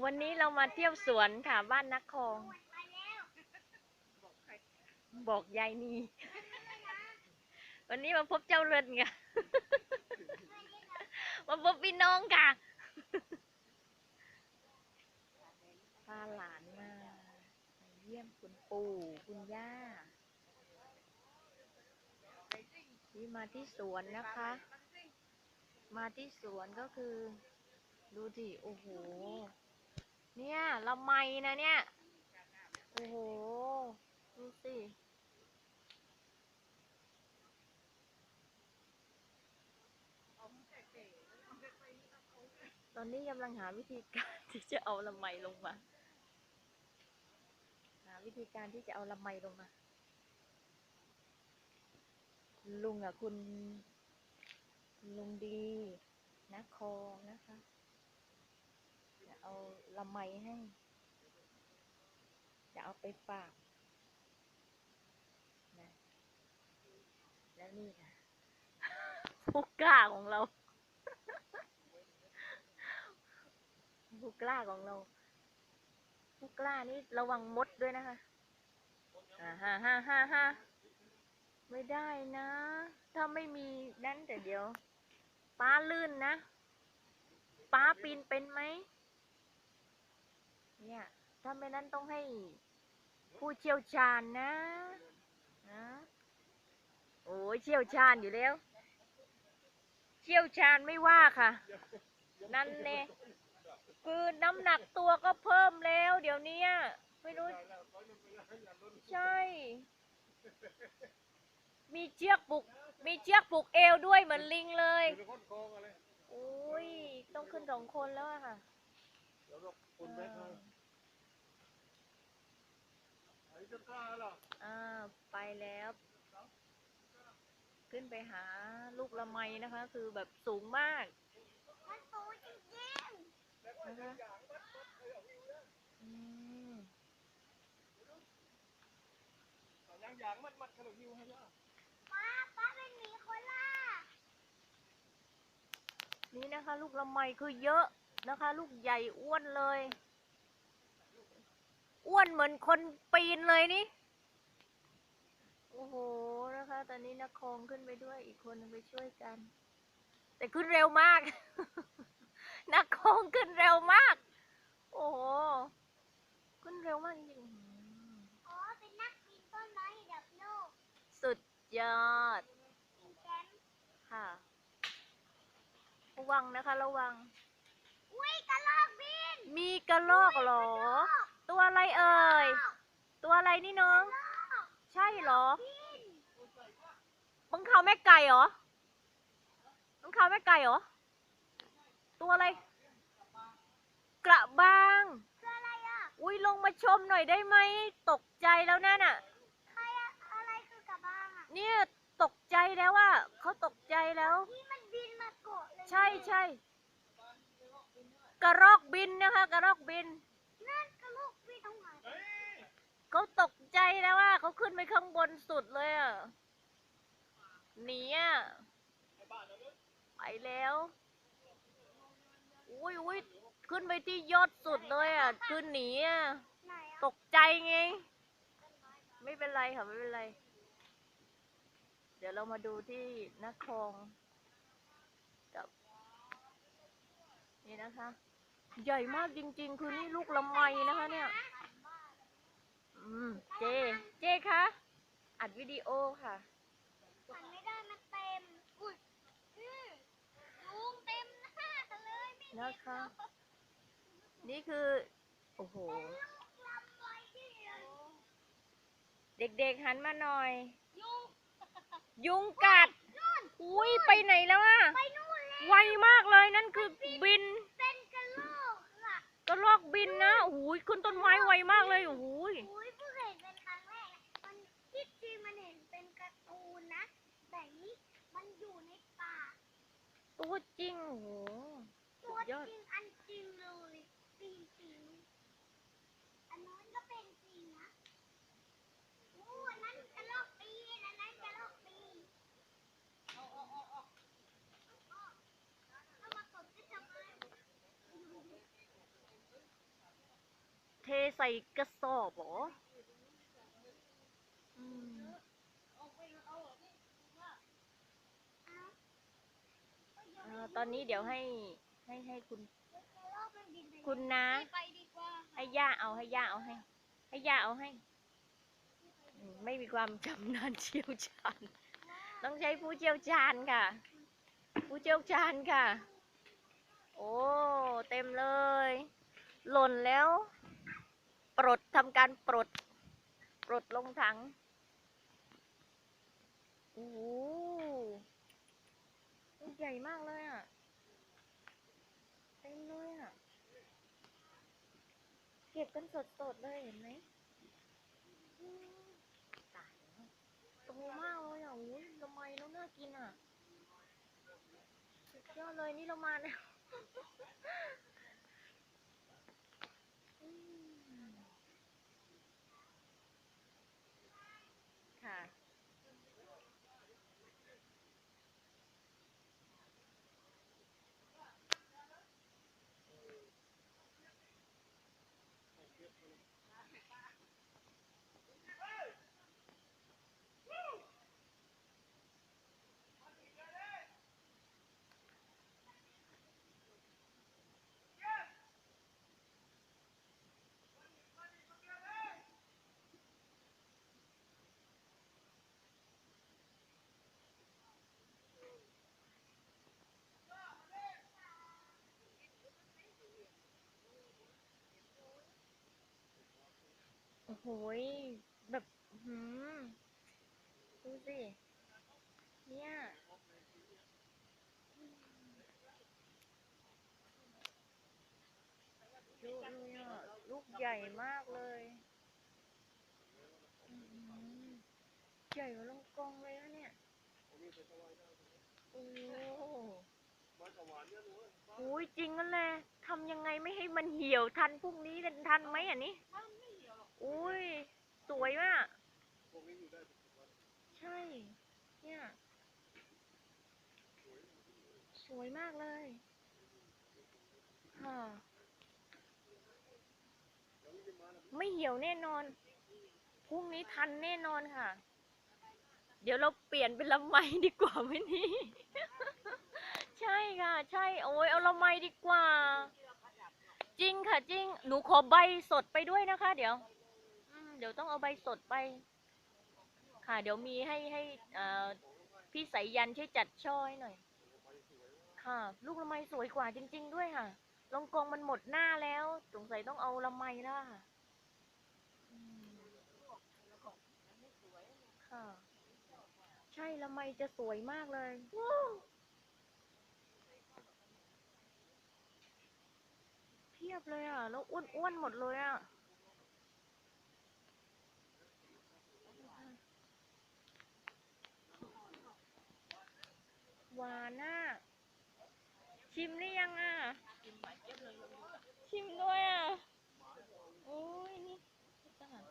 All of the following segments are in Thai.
วันนี้เรามาเที่ยวสวนค่ะบ้านนักคอง บอกยายนีวันนี้มาพบเจ้าเรือนค่ะ มาพบพี่น้องค่ะพาหลานมามาเยี่ยมคุณปู่คุณย่าที่มาที่สวนนะคะ มาที่สวนก็คือ ดูสิโอ้โห เนี่ยละไมนะเนี่ย โอ้โห ดูสิ ตอนนี้กำลังหาวิธีการที่จะเอาละไมลงมา หาวิธีการที่จะเอาละไมลงมา ลุงอะคุณ ลุงดีนะคอนะคะ ละไมให้ จะเอาไปฝากนะแล้วนี่ค่ะผู้กล้าของเราผู้กล้าของเราผู้กล้านี่ระวังมดด้วยนะคะอ่าฮ่าฮ่าฮ่าฮ่าไม่ได้นะ ถ้าไม่มีนั่นแต่เดียว ป้าลื่นนะ ป้าปีนเป็นไหม เนี่ยถ้าไม่นั้นต้องให้ผู้เชี่ยวชาญนะนะโอ้ยเชี่ยวชาญอยู่แล้ว เชี่ยวชาญไม่ว่าค่ะ นั่นเนี่ยคือน้ำหนักตัวก็เพิ่มแล้ว เดี๋ยวนี้ไม่รู้ ใช่ มีเชือกผูก มีเชือกผูกเอวด้วยเหมือนลิงเลยโกงอะไรโอ้ย ต้องขึ้นสองคนแล้วอะค่ะ เดี๋ยวเราคุณแม่เขาไอ้เจ้ากล้าล่ะอ่าไปแล้ว ขึ้นไปหาลูกละไมนะคะ คือแบบสูงมากนะคะอืมยางยางมัดมัดขนมหิวให้ย่านี่นะคะ ลูกละไมคือเยอะนะคะ ลูกใหญ่อ้วนเลย อ้วนเหมือนคนปีนเลยนี่ โอ้โหนะคะ ตอนนี้นักคองขึ้นไปด้วยอีกคนหนึงไปช่วยกัน แต่ขึ้นเร็วมาก นักคองขึ้นเร็วมาก โอ้โห ขึ้นเร็วมากจริงๆอ๋อเป็นนักบินต้นไม้ระดับโลก สุดยอดมีแชมป์ค่ะ ระวังนะคะ ระวัง อุ้ยกระรอกบิน มีกระรอกเหรอ ตัวอะไรเอ่ย ตัวอะไรนี่น้อง ใช่เหรอบินมึงเขาแม่ไก่เหรอมึงเขาแม่ไก่เหรอ ตัวอะไร กระบางคืออะไรอะอุ้ยลงมาชมหน่อยได้ไหม ตกใจแล้วนั่นน่ะใครอะอะไรคือกระบางอะเนี่ยตกใจแล้วว่าเขาตกใจแล้วที่มันบินมาเกาะเลยใช่ใช่กระรอกบินนะคะ กระรอกบิน นั่นกระรอกบินเอาหมาเขาตกใจแล้วว่าเขาขึ้นไปข้างบนสุดเลยอะหนีอะไปแล้วอุ้ยอุ้ยขึ้นไปที่ยอดสุดเลยอะคือหนีอะไหนอะตกใจไง ไม่เป็นไรค่ะไม่เป็นไร เดี๋ยวเรามาดูที่นครกับ นี่นะคะ ใหญ่มากจริง ๆ คือนี่ลูกละไมนะคะเนี่ย อืม เจ เจคะ อัดวิดีโอค่ะ หันไม่ได้มันเต็ม อุ้ยอืมลุงเต็มหน้าเลยไม่นะคะนี่คือ โอ้โหลำไว้ที่เลยเด็กๆ หันมาหน่อย ยุงยุงกัดนู่นอุ้ยไปไหนแล้วอะไปนู่นเลยไวมากเลยนั่นคือบิน เป็นกระรอกอะ กระรอกบินนะโอ้ย ขึ้นต้นไม้ไวมากเลยโอ้ยอุ้ยเพิ่งเห็นเป็นครั้งแรกนะมันที่จริงมันเห็นเป็นการ์ตูนนะ แต่นี่มันอยู่ในป่าตัวจริงโอ้โหตัวสุดยจอดริงอันจริงเลยจริงจริงๆอันนั้นก็เป็นจริงนะโอ้อันนั้นกระรอกปีนอันนั้นกระรอกปีนเอาเอาเอาเอาเอาเอามาตบที่ทำไม ใส่กระสอบหรอตอนนี้เดี๋ยวให้ให้ให้คุณ คุณนะให้ย่าเอาให้ย่าเอาให้ ให้ย่าเอาให้ ไม่มีความชำนาญเชี่ยวชาญต้องใช้ผู้เชี่ยวชาญค่ะ ผู้เชี่ยวชาญค่ะ โอ้ เต็มเลย หล่นแล้ว ปลดทำการปลด ปลดลงถังโอ้โหใหญ่มากเลยอะเต็มเลยอะ เก็บกันสดๆเลยเห็นไหมตายแล้วโตมากเลยอะโอ้ยทำไมแล้วน่ากินอะสุดยอดเลยนี่เรามาเนี่ย โอ้โหยแบบหืมดูสิ เนี่ยเยอะเลยอะลูกใหญ่มากเลยใหญ่กว่าลงกองเลยนะเนี่ย โอ้โหจากหวานเนี่ยหนูเอ้ยจริงนั่นแหละทำยังไงไม่ให้มันเหี่ยวทันพรุ่งนี้ทันไหมอะนี่ อุ้ย สวยมาก พวกนี้อยู่ได้เป็นสิบวันใช่ เนี่ย สวยมากเลยค่ะไม่เหี่ยวแน่นอน พรุ่งนี้ทันแน่นอนค่ะ เดี๋ยวเราเปลี่ยนเป็นลำไมดีกว่าไหมนี่ ใช่ค่ะ ใช่ โอ้ยเอาลำไมดีกว่า จริงค่ะจริง หนูขอใบสดไปด้วยนะคะ เดี๋ยว ดี๋ยวต้องเอาใบสดไป ค่ะ เดี๋ยวมีให้ให้พี่สายยันช่วยจัดช่อให้หน่อย ค่ะ ลูกละไมสวยกว่าจริง ๆ ด้วยค่ะลงกองมันหมดหน้าแล้ว สงสัยต้องเอาละไมแล้วค่ะค่ะ ใช่ละไมจะสวยมากเลยเพียบเลยอะ แล้วอ้วนๆหมดเลยอะ หวานอะ ชิมหรือยังอะ ชิมด้วยอะ โอ้ยนี่จ้าหวาน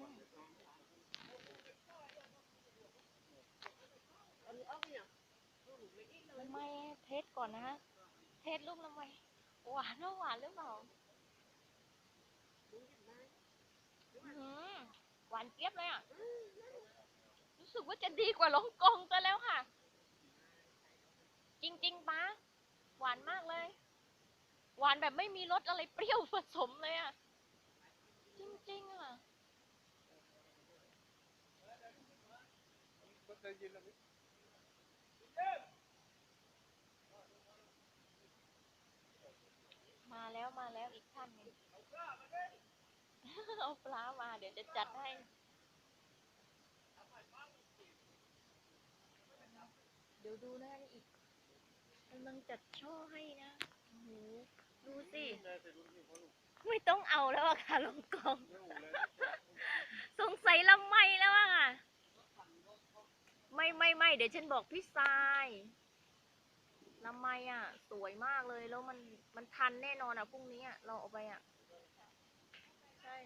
มากละไมเทสก่อนนะฮะ เทสลูกละไมหวานว่าหวานหรือเปล่าหวานเจี๊ยบเลยอะ รู้สึกว่าจะดีกว่าลองกองซะแล้วค่ะ จริงๆป้าหวานมากเลย หวานแบบไม่มีรสอะไรเปรี้ยวผสมเลยอะ จริงๆอะมาแล้วมาแล้วอีกท่านนึงเอาปลามาเดี๋ยวจะจัดให้เดี๋ยวดูนะนี่อีก งจัดช่อให้นะโอ้โหดูสิ ไม่ต้องเอาแล้วอะค่ะลงกอง สงสัยลำไม่แล้วอะค่ะ ไม่ไม่ไม่เดี๋ยวฉันบอกพี่ทรายลำไม่อะสวยมากเลยแล้วมันมันทันแน่นอนอะพรุ่งนี้อะเราเอาไปอะใช่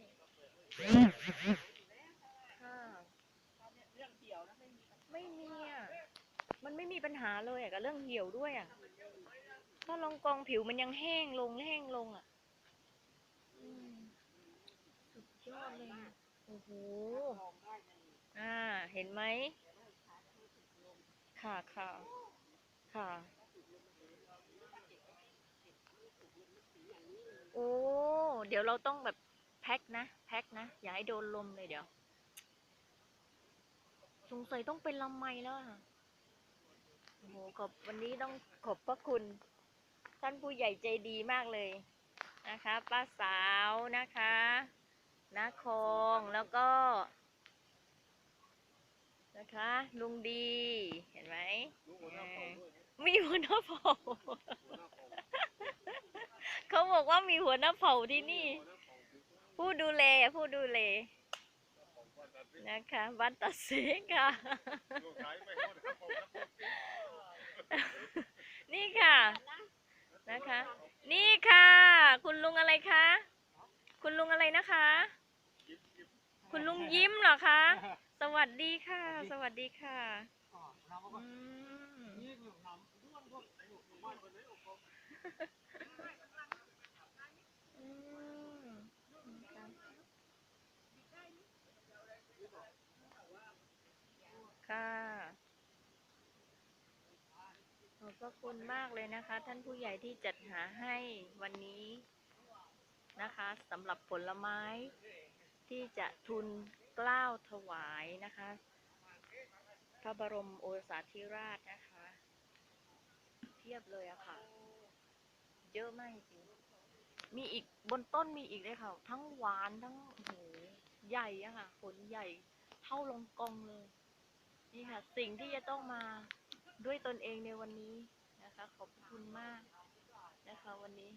ค่ะไมันไม่มีปัญหาเลยอะกับเรื่องเหี่ยวด้วยอะถ้าลองกองผิวมันยังแห้งลงแห้งลงอะสุดยอดเลยอะโอ้โห อ่า เห็นไหม ค่ะค่ะค่ะ โอ้ เดี๋ยวเราต้องแบบแพ็คนะ แพ็คนะ อย่าให้โดนลมเลยเดี๋ยว สงสัยต้องเป็นลำไมแล้วอะ โอ้โหขอบวันนี้ต้องขอบพระคุณ ท่านผู้ใหญ่ใจดีมากเลยนะคะ ป้าสาวนะคะนาคองแล้วก็ นะคะ ลุงดีเห็นไหมรู้หัวหน้าเผ่าด้วยนะมีหัวหน้าเผ่าหัวหน้าเผ่าเขาบอกว่ามีหัวหน้าเผ่าที่นี่หัวหน้าเผ่าคือผู้ดูแลผู้ดูแลของบ้านตัดสินนะคะบ้านตัดเสกค่ะ น้าเผ่าแล้วพูดสินี่ค่ะนะคะ นี่ค่ะ คุณลุงอะไรคะ คุณลุงอะไรนะคะ คุณลุงยิ้มเหรอคะ สวัสดีค่ะ สวัสดีค่ะอืมอืมค่ะ ขอบ พระคุณมากเลยนะคะ ท่านผู้ใหญ่ที่จัดหาให้วันนี้นะคะสำหรับผลไม้ที่จะทุนกล้าวถวายนะคะ พระบรมโอสาธิราชนะคะ เทียบเลยอะค่ะ เยอะมากจริงมีอีกบนต้นมีอีกเลยค่ะ ทั้งหวานทั้งโอ้โหใหญ่อะค่ะ ผลใหญ่เท่าลงกองเลย นี่ค่ะ สิ่งที่จะต้องมา ด้วยตนเองในวันนี้นะคะ ขอบคุณมากนะคะวันนี้